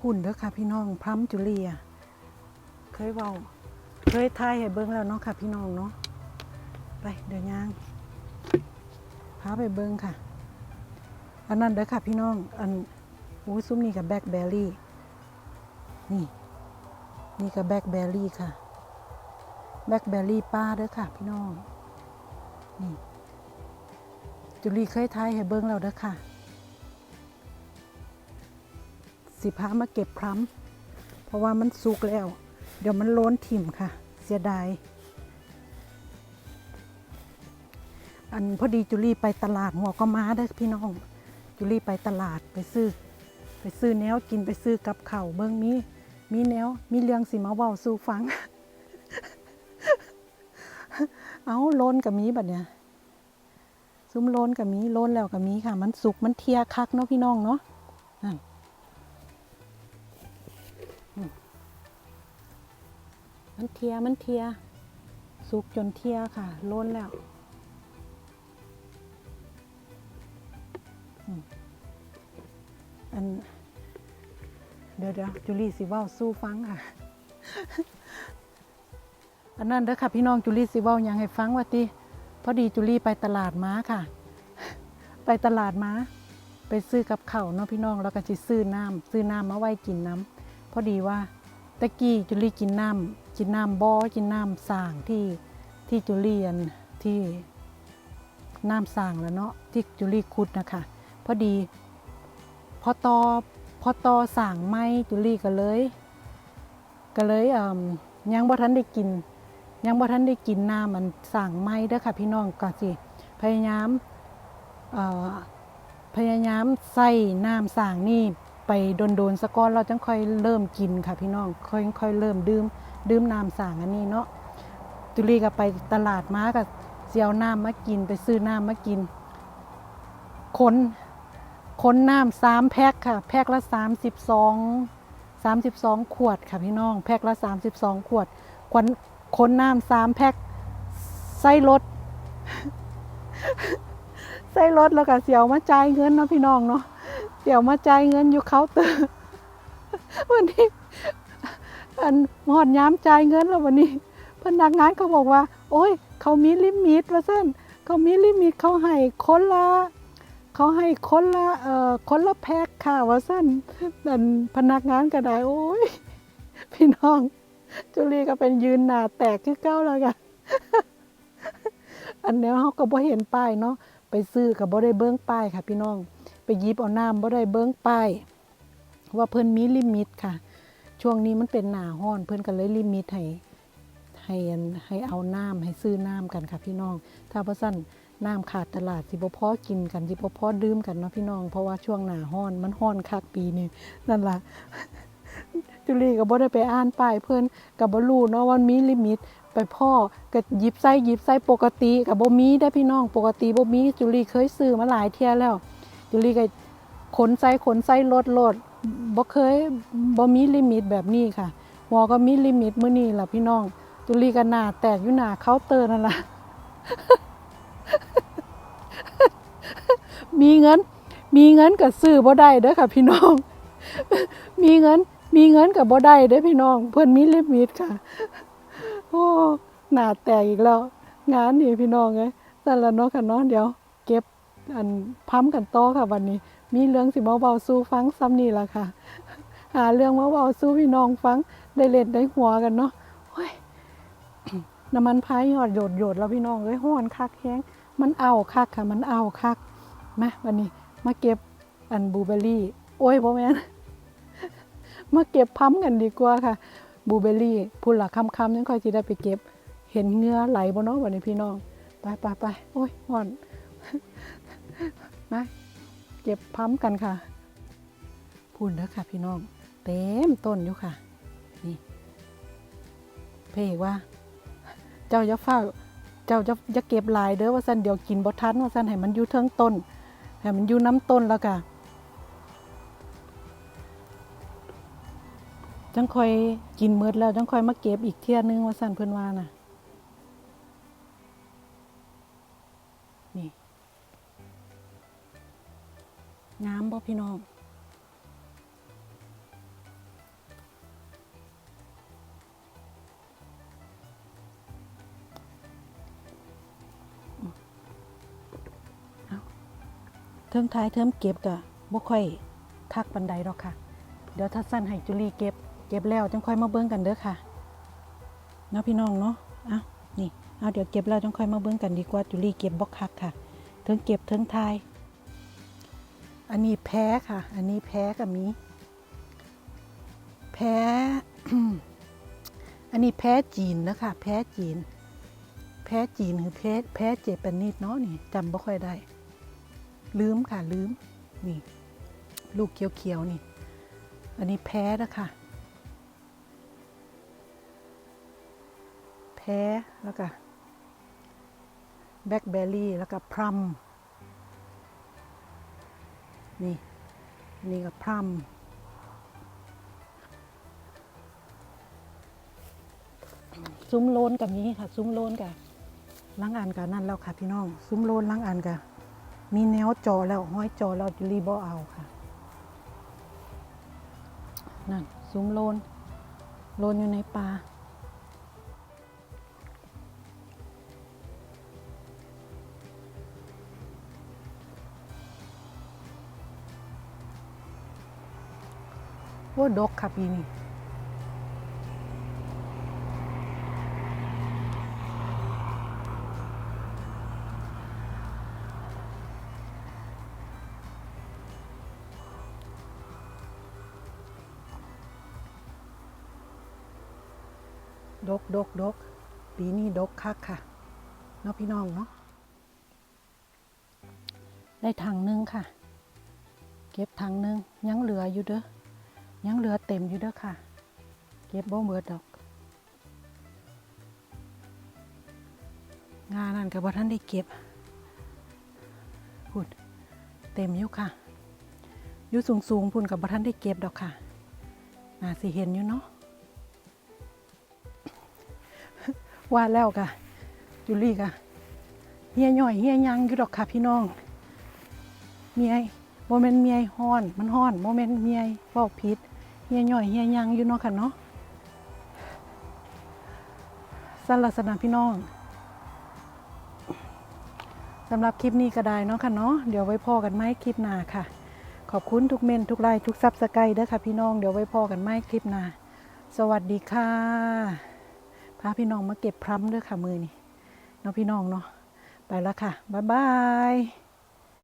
พุ่นเด้อค่ะพี่น้องพรัมจุเลีย เคยเว้าเคยทายให้เบิ่งแล้วเนาะค่ะพี่น้องเนาะไปเดี๋ยวย่างพาไปเบิ่งค่ะ อันนั้นเด้อค่ะพี่น้อง อันอู้ซุ้มนี่กับแบ็คเบอรี่นี่ นี่กับแบ็คเบอรี่ค่ะแบ็คเบอร์รี่ป้าเด้อค่ะพี่น้องนี่จุลีเคยทายให้เบิ้งแล้วเด้อค่ะ สิพามาเก็บพร้ำเพราะว่ามันสุกแล้ว เดี๋ยวมันล้นถิ่มค่ะ เสียดาย อันพอดีจุลีไปตลาดหัวก็มาได้พี่น้อง จุลีไปตลาดไปซื้อ ไปซื้อแนวกินไปซื้อกับเข่าเบิ้งมีมีแนวมีเรื่องสิมาเว้าสู่ฟัง เอาโลนกับมีแบัดเนี่ยซุ้มโลนกับมีโลนแล้วกับมีค่ะ มันสุกมันเทียคักเนาะพี่น้องเนาะ มันเทียมันเทีย สุกจนเทียค่ะโลนแล้วอันเดี๋ยวเดี๋ยวจุลีสิว่าสู้ฟังค่ะ อันนั้นเด้อค่ะพี่น้องจุลีสิว่ายังให้ฟังว่าติพอดีจุลี่ไปตลาดม้าค่ะ ไปตลาดม้า ไปซื้อกับเขาเนาะพี่น้องแล้วก็จะซื้อน้ำซื้อน้ำมาไว้กินน้ำพอดีว่าตะกี้จุลี่กินน้ำ กินน้ำบ่อกินน้ำสร้างที่ที่จุลี่อันที่น้ำสร้างแล้วเนาะที่จุลี่ขุดนะคะพอดีพอตอพอตอสร้างไม้จุลีก็เลย ก็เลยเอ่มยังบ่ทันได้กิน ยังบ่ทันได้กินน้ำมันสั่งไม่เด้อค่ะพี่น้องก็สิพยายามพยายามใส่น้ำสั่งนี่ไปโดนๆสะก้อนเราจังค่อยเริ่มกินค่ะพี่น้องค่อยค่อยเริ่มดื่ม ดื่มน้ำสั่งอันนี้เนาะตุลีก็ไปตลาดมากับเสียวน้ำมากินไปซื้อน้ำมากินคนคนน้ำสามแพ็คค่ะ แพ็คละสามสิบสองสามสิบสองขวดค่ะพี่น้อง แพ็คละสามสิบสองขวดคนคนน้ำสามแพ็คใส่รถใส่รถแล้วก็เสียวมาจ่ายเงินเนาะพี่น้องเนาะเสียวมาจ่ายเงินอยู่เคาน์เตอร์วันนี้ อันหอดย้ำจ่ายเงินแล้ววันนี้ พนักงานเขาบอกว่า โอ้ย เขามีลิมิตว่าซั่นเขามีลิมิตเขาให้คนละเขาให้คนละเอ่อคนละแพ็คค่ะว่าซั่นนั่นพนักงานก็ได้โอ้ยพี่น้อง จุลีก็เป็นยืนหนาแตกคือเก้าแล้วกันอันนี้เขาก็บ่เห็นป้ายเนาะไปซื้อกับบ่ได้เบิ้งป้ายค่ะ พี่น้อง ไปยิบเอาน้ำบ่ได้เบิ้งป้ายว่าเพิ่นมีลิมิตค่ะ ช่วงนี้มันเป็นหนาห้อนเพิ่อนก็เลยลิมิตให้ให้ให้เอาน้ำให้ซื้อน้ำกันค่ะพี่น้อง ถ้าบ่ซั่นน้ำขาดตลาดสิบ่พอกินกันสิบ่พอดื่มกันเนาะพี่น้อง เพราะว่าช่วงหนาห้อนมันห้อนคักปีนี้นั่นล่ะจุลีก็บ่ได้ไปอ่านป้ายเพิ่อนก็บ่รู้เนาะว่ามีลิมิตไปพ่อก็หยิบไส้หยิบไส้ปกติก็บ่มีได้พี่น้องปกติบ่มีจุลีเคยซื้อมาหลายเที่ยแล้ว จุลีก็ขนไส้ขนไส้รถรถ บ่เคยบ่มีลิมิตแบบนี้ค่ะหัวก็มีลิมิตมื้อนี้ล่ะพี่น้องจุลีก็หน้าแตกอยู่หน้าเคาน์เตอร์นั่นล่ะมีเงิน มีเงินก็ซื้อบ่ได้เด้อค่ะ พี่น้อง มีเงิน มีเงินกับบ่ได้เด้อพี่น้อง เพิ่นมีลิมิตค่ะ โอ้หน้าแตกอีกแล้ว งานนี่พี่น้องเอ้ยแต่ละเนาะค่ะเนาะเดี๋ยว เก็บอันพัมกันต่อค่ะวันนี้ มีเรื่องสิมาเบาสู้ฟังซ้ำนี่ล่ะค่ะ หาเรื่องมาเบาสู้พี่น้องฟังได้เล่นได้หัวกันเนาะโอ้ยน้ำมันพายหยอดโยดโยดแล้วพี่น้องเอ้ยห้อนคักแห้งมันเอาคักค่ะ มันเอาคักมาวันนี้มาเก็บอันบูเบอรี่ โอ้ยบ่อแม่มาเก็บพัมกันดีกว่าค่ะบูเบอรี่พูดละคำคำๆยังค่อยจะได้ไปเก็บ เห็นเงื้อไหลบ่เนาะวันนี้พี่น้อง ไปไปไปโอ้ยห่อนมา เก็บพั้มกันค่ะพูดแล้วค่ะ พี่น้อง เต็มต้นอยู่ค่ะ นี่ เพกว่า เจ้าจะเฝ้า เจ้าจะจะเก็บลายเด้อว่าสันเดี๋ยวกินบ่ทันว่าสันให้มันอยู่เทิงต้นให้มันอยู่น้ำต้นแล้วก็จังคอยกินเมืดแล้วจังคอยมาเก็บอีกเที่ยนึงว่าสันเพิ่อนว่าน่ะ นี่ งามบ่พี่น้อง เทิมท้ายเทิมเก็บกะบ่ค่อยทักบันไดหรอกค่ะ เดี๋ยวถ้าสั้นให้จุลีเก็บ เก็บแล้วจังค่อยมาเบิ้งกันเด้อค่ะเนาะพี่น้องเนาะอะนี่ เอาเดี๋ยวเก็บแล้วจังค่อยมาเบิ้งกันดีกว่าจุลีเก็บบ่คักค่ะ เทิงเก็บเทิงทาย อันนี้แพ้ค่ะ อันนี้แพ้ก็มีแพ้อันนี้แพ้จีนนะคะแพ้จีน แพ้จีนหรือแพ้แพ้เจแปนนิดเนาะนี่จำบ่ค่อยได้ ลืมค่ะลืมนี่ ลูกเขียวๆนี่ อันนี้แพ้นะคะแพ้แล้วก็แบล็คเบอร์รี่แล้วก็พรัม นี่อันนี้ก็พรัมซุ้มโลนกับนี้ค่ะ ซุ้มโลนกับล้างอ่านกับนั่นแล้วค่ะพี่น้อง ซุ้มโลนล้างอ่านกับมีแนวจอแล้วห้อยจอแล้วจุลีบเอาค่ะ นั่นซุ้มโลน โลนอยู่ในป่า อ้ดกค่ะปีนี้ดกดกดกปีนี้ดกคักค่ะเนาะพี่น้องเนาะได้ถังนึงค่ะ เก็บถังนึงยังเหลืออยู่เด้อ ยังเหลือเต็มอยู่เด้อค่ะ เก็บบ่เบิดดอก งานนั่นกับว่าท่านได้เก็บพุ่นเต็มอยู่ค่ะอยู่สูงสูงๆพุ่นกับว่าท่านได้เก็บดอกค่ะน่าสิเห็นอยู่เนาะว่าแล้วกะจุลี่กะเฮียย่อยเฮียยังอยู่ดอกค่ะพี่น้องเมียโมเมนเมียฮ้อน มันฮ้อนโมเมนเมียเว้าผิด เฮียย่อยเฮียยังอยู่เนาะค่ะเนาะสั้นลักษณะพี่น้องสำหรับคลิปนี้ก็ได้เนาะค่ะเนาะเดี๋ยวไว้พอกันไหมคลิปหน้าค่ะ ขอบคุณทุกเมนทุกไลค์ทุกซับสไครต์เด้อค่ะพี่น้องเดี๋ยวไว้พอกันไหมคลิปหน้าสวัสดีค่ะพาพี่น้องมาเก็บพรัมด้วยค่ะมือนี่เนาะพี่น้องเนาะไปแล้วค่ะบ๊ายบาย